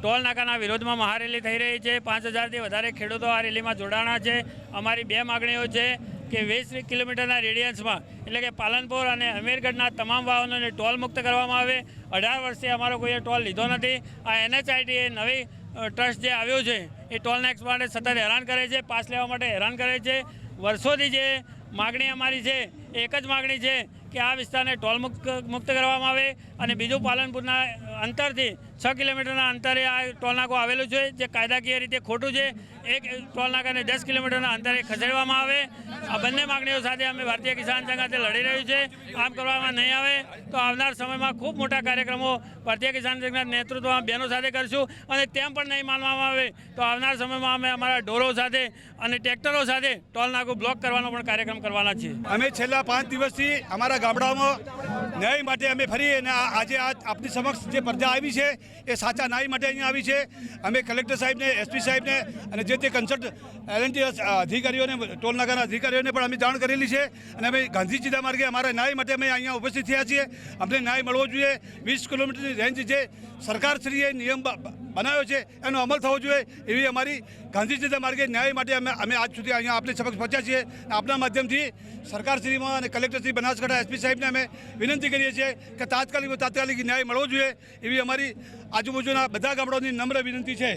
Toll નાકાના વિરોધમાં મહારેલી થઈ રહી છે. પાંચ હજારથી વધારે ખેડૂતો આ રેલીમાં જોડાણા છે. અમારી બે માગણીઓ છે કે વીસ કિલોમીટરના રેડિયન્સમાં, એટલે કે પાલનપુર અને અમીરગઢના તમામ વાહનોને ટોલ મુક્ત કરવામાં આવે. અઢાર વર્ષથી અમારો કોઈએ ટોલ લીધો નથી. આ એનએચઆઈટી એ નવી ટ્રસ્ટ જે આવ્યો છે, એ ટોલ નેક્સ માટે સતત હેરાન કરે છે, પાસ લેવા માટે હેરાન કરે છે. વર્ષોથી જે માગણી અમારી છે, એક જ માગણી છે કે આ વિસ્તારને ટોલ મુક્ત મુક્ત કરવામાં આવે. અને બીજું પાલનપુરના અંતરથી છ કિલોમીટરના અંતરે આ ટોલ નાકો આવેલું છે, જે કાયદાકીય રીતે ખોટું છે. એક ટોલ નાકાને દસ કિલોમીટરના અંતરે ખસેડવામાં આવે. આ બંને માગણીઓ સાથે અમે ભારતીય કિસાન સંઘ સાથે લડી રહ્યું છે. આમ કરવામાં નહીં આવે તો આવનાર સમયમાં ખૂબ મોટા કાર્યક્રમો ભારતીય કિસાન સંઘના નેતૃત્વમાં બહેનો સાથે કરીશું અને તેમ પણ નહીં માનવામાં આવે તો આવનાર સમયમાં અમે અમારા ઢોરો સાથે અને ટ્રેક્ટરો સાથે ટોલ નાકું બ્લોક કરવાનો પણ કાર્યક્રમ કરવાના છીએ. અમે છેલ્લા પાંચ દિવસથી અમારા ગામડાઓમાં ન્યાય માટે અમે ફરી અને આજે આ આપની સમક્ષ જે પ્રજા આવી છે, એ સાચા ન્યાય માટે અહીંયા આવી છે. અમે કલેક્ટર સાહેબને એસપી સાહેબને અને જે તે કન્સલ્ટ એલએનટી અધિકારીઓને ટોલનગરના અધિકારીઓને પણ અમે જાણ કરેલી છે. અને અમે ગાંધીજીના માર્ગે અમારા ન્યાય માટે અમે અહીંયા ઉપસ્થિત થયા છીએ. અમને ન્યાય મળવો જોઈએ. વીસ કિલોમીટરની રેન્જ જે સરકારશ્રીએ નિયમ બનાવ્યો છે, એનો અમલ થવો જોઈએ એવી અમારી ગાંધીજી માર્ગે ન્યાય માટે અમે અમે આજ સુધી અહીંયા આપની સમક્ષ પહોંચ્યા છીએ. આપના માધ્યમથી સરકારશ્રીમાં અને કલેક્ટરશ્રી બનાસકાંઠા એસપી સાહેબને અમે વિનંતી કરીએ છીએ કે તાત્કાલિક તાત્કાલિક ન્યાય મળવો જોઈએ એવી અમારી આજુબાજુના બધા ગામડાઓની નમ્ર વિનંતી છે.